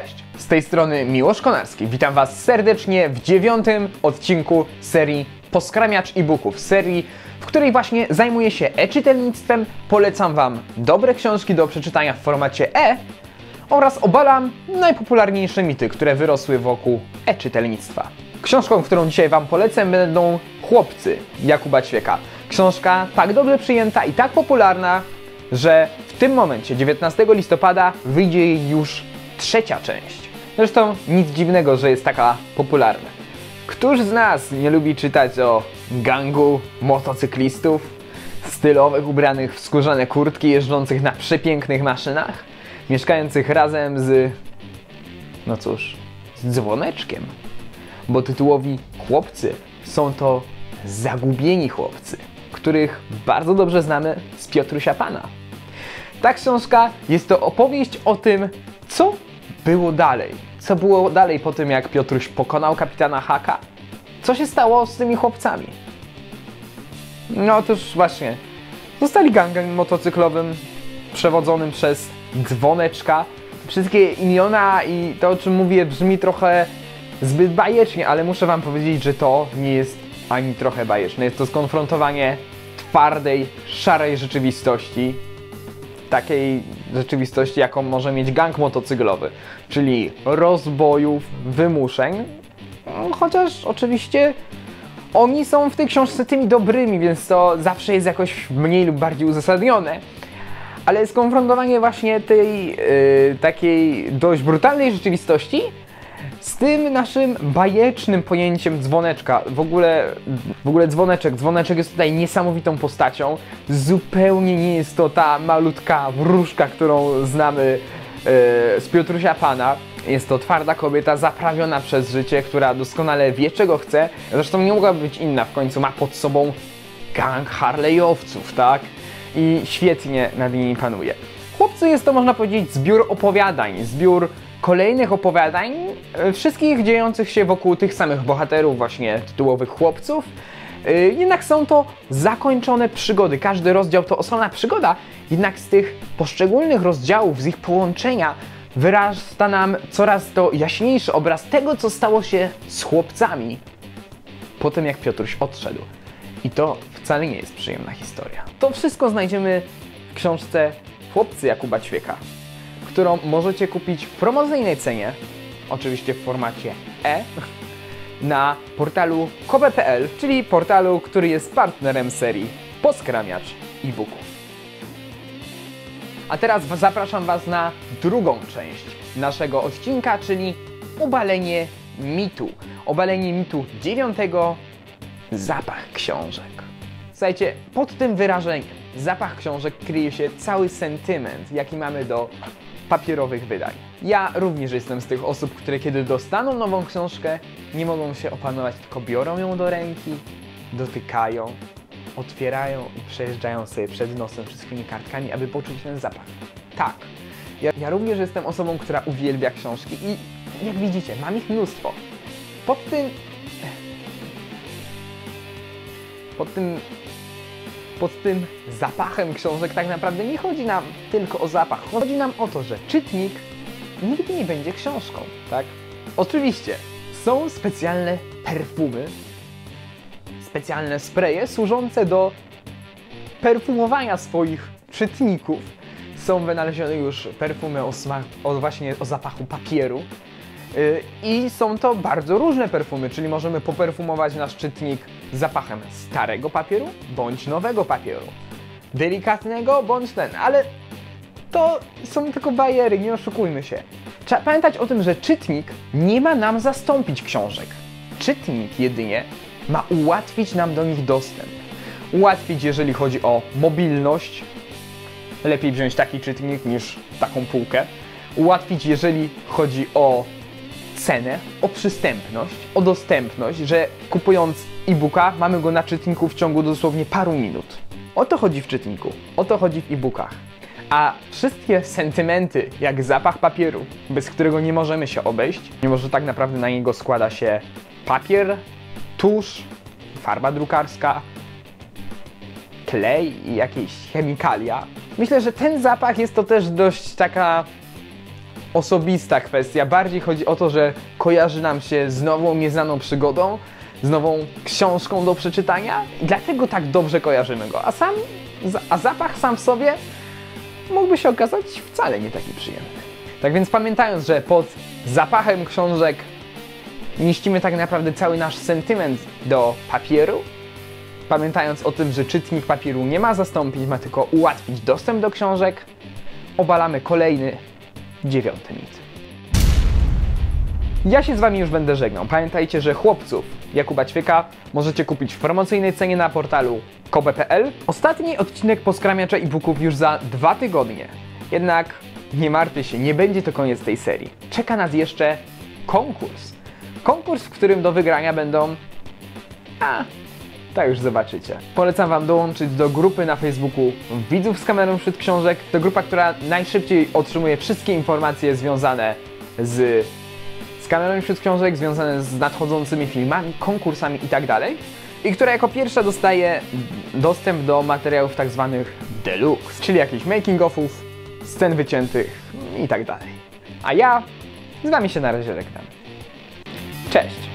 Cześć, z tej strony Miłosz Konarski. Witam Was serdecznie w dziewiątym odcinku serii Poskramiacz e-booków, serii, w której właśnie zajmuję się e-czytelnictwem, polecam Wam dobre książki do przeczytania w formacie e oraz obalam najpopularniejsze mity, które wyrosły wokół e-czytelnictwa. Książką, którą dzisiaj Wam polecę będą Chłopcy Jakuba Ćwieka. Książka tak dobrze przyjęta i tak popularna, że w tym momencie, 19 listopada, wyjdzie jej już trzecia część. Zresztą nic dziwnego, że jest taka popularna. Któż z nas nie lubi czytać o gangu motocyklistów, stylowych ubranych w skórzane kurtki, jeżdżących na przepięknych maszynach, mieszkających razem z... no cóż, z dzwoneczkiem? Bo tytułowi chłopcy są to zagubieni chłopcy, których bardzo dobrze znamy z Piotrusia Pana. Ta książka jest to opowieść o tym, co było dalej. Co było dalej po tym, jak Piotruś pokonał kapitana Haka? Co się stało z tymi chłopcami? No otóż właśnie, zostali gangiem motocyklowym przewodzonym przez dzwoneczka. Wszystkie imiona i to, o czym mówię, brzmi trochę zbyt bajecznie, ale muszę wam powiedzieć, że to nie jest ani trochę bajeczne. Jest to skonfrontowanie twardej, szarej rzeczywistości takiej rzeczywistości, jaką może mieć gang motocyklowy, czyli rozbojów, wymuszeń, no, chociaż oczywiście oni są w tej książce tymi dobrymi, więc to zawsze jest jakoś mniej lub bardziej uzasadnione. Ale skonfrontowanie właśnie tej yy, takiej dość brutalnej rzeczywistości z tym naszym bajecznym pojęciem dzwoneczka. W ogóle, w ogóle dzwoneczek. Dzwoneczek jest tutaj niesamowitą postacią. Zupełnie nie jest to ta malutka wróżka, którą znamy yy, z Piotrusia Pana. Jest to twarda kobieta zaprawiona przez życie, która doskonale wie czego chce. Zresztą nie mogłaby być inna, w końcu ma pod sobą gang Harley'owców, tak? I świetnie nad nimi panuje. Chłopcy jest to można powiedzieć zbiór opowiadań, zbiór kolejnych opowiadań, e, wszystkich dziejących się wokół tych samych bohaterów, właśnie tytułowych chłopców. E, Jednak są to zakończone przygody. Każdy rozdział to osobna przygoda, jednak z tych poszczególnych rozdziałów, z ich połączenia, wyrasta nam coraz to jaśniejszy obraz tego, co stało się z chłopcami po tym, jak Piotruś odszedł. I to wcale nie jest przyjemna historia. To wszystko znajdziemy w książce Chłopcy Jakuba Ćwieka którą możecie kupić w promocyjnej cenie, oczywiście w formacie e, na portalu kobe.pl, czyli portalu, który jest partnerem serii Poskramiacz e-booków. A teraz zapraszam Was na drugą część naszego odcinka, czyli obalenie mitu. Obalenie mitu dziewiątego, zapach książek. Słuchajcie, pod tym wyrażeniem zapach książek kryje się cały sentyment, jaki mamy do papierowych wydań. Ja również jestem z tych osób, które kiedy dostaną nową książkę, nie mogą się opanować, tylko biorą ją do ręki, dotykają, otwierają i przejeżdżają sobie przed nosem wszystkimi kartkami, aby poczuć ten zapach. Tak, ja, ja również jestem osobą, która uwielbia książki i jak widzicie, mam ich mnóstwo. Pod tym... Pod tym pod tym zapachem książek tak naprawdę nie chodzi nam tylko o zapach. Chodzi nam o to, że czytnik nigdy nie będzie książką, tak? Oczywiście są specjalne perfumy, specjalne spreje służące do perfumowania swoich czytników. Są wynalezione już perfumy o, smak, o właśnie o zapachu papieru. Yy, I są to bardzo różne perfumy, czyli możemy poperfumować nasz czytnik zapachem starego papieru bądź nowego papieru. Delikatnego bądź ten, ale to są tylko bajery, nie oszukujmy się. Trzeba pamiętać o tym, że czytnik nie ma nam zastąpić książek. Czytnik jedynie ma ułatwić nam do nich dostęp. Ułatwić, jeżeli chodzi o mobilność. Lepiej wziąć taki czytnik niż taką półkę. Ułatwić, jeżeli chodzi o cenę, o przystępność, o dostępność, że kupując e-booka mamy go na czytniku w ciągu dosłownie paru minut. O to chodzi w czytniku, o to chodzi w e-bookach. A wszystkie sentymenty, jak zapach papieru, bez którego nie możemy się obejść, mimo że tak naprawdę na niego składa się papier, tusz, farba drukarska, klej i jakieś chemikalia. Myślę, że ten zapach jest to też dość taka osobista kwestia. Bardziej chodzi o to, że kojarzy nam się z nową, nieznaną przygodą, z nową książką do przeczytania i dlatego tak dobrze kojarzymy go. A sam, a zapach sam w sobie mógłby się okazać wcale nie taki przyjemny. Tak więc pamiętając, że pod zapachem książek mieścimy tak naprawdę cały nasz sentyment do papieru, pamiętając o tym, że czytnik papieru nie ma zastąpić, ma tylko ułatwić dostęp do książek, obalamy kolejny, dziewiąty mit. Ja się z Wami już będę żegnał. Pamiętajcie, że chłopców Jakuba Ćwieka możecie kupić w promocyjnej cenie na portalu kobe.pl. Ostatni odcinek poskramiacza e-booków już za dwa tygodnie. Jednak nie martwcie się, nie będzie to koniec tej serii. Czeka nas jeszcze konkurs. Konkurs, w którym do wygrania będą... A, tak już zobaczycie. Polecam Wam dołączyć do grupy na Facebooku Widzów z kamerą wśród książek. To grupa, która najszybciej otrzymuje wszystkie informacje związane z, z kamerą wśród książek, związane z nadchodzącymi filmami, konkursami itd. I która jako pierwsza dostaje dostęp do materiałów tak zwanych deluxe, czyli jakichś making-offów, scen wyciętych itd. A ja z Wami się na razie żegnam. Cześć!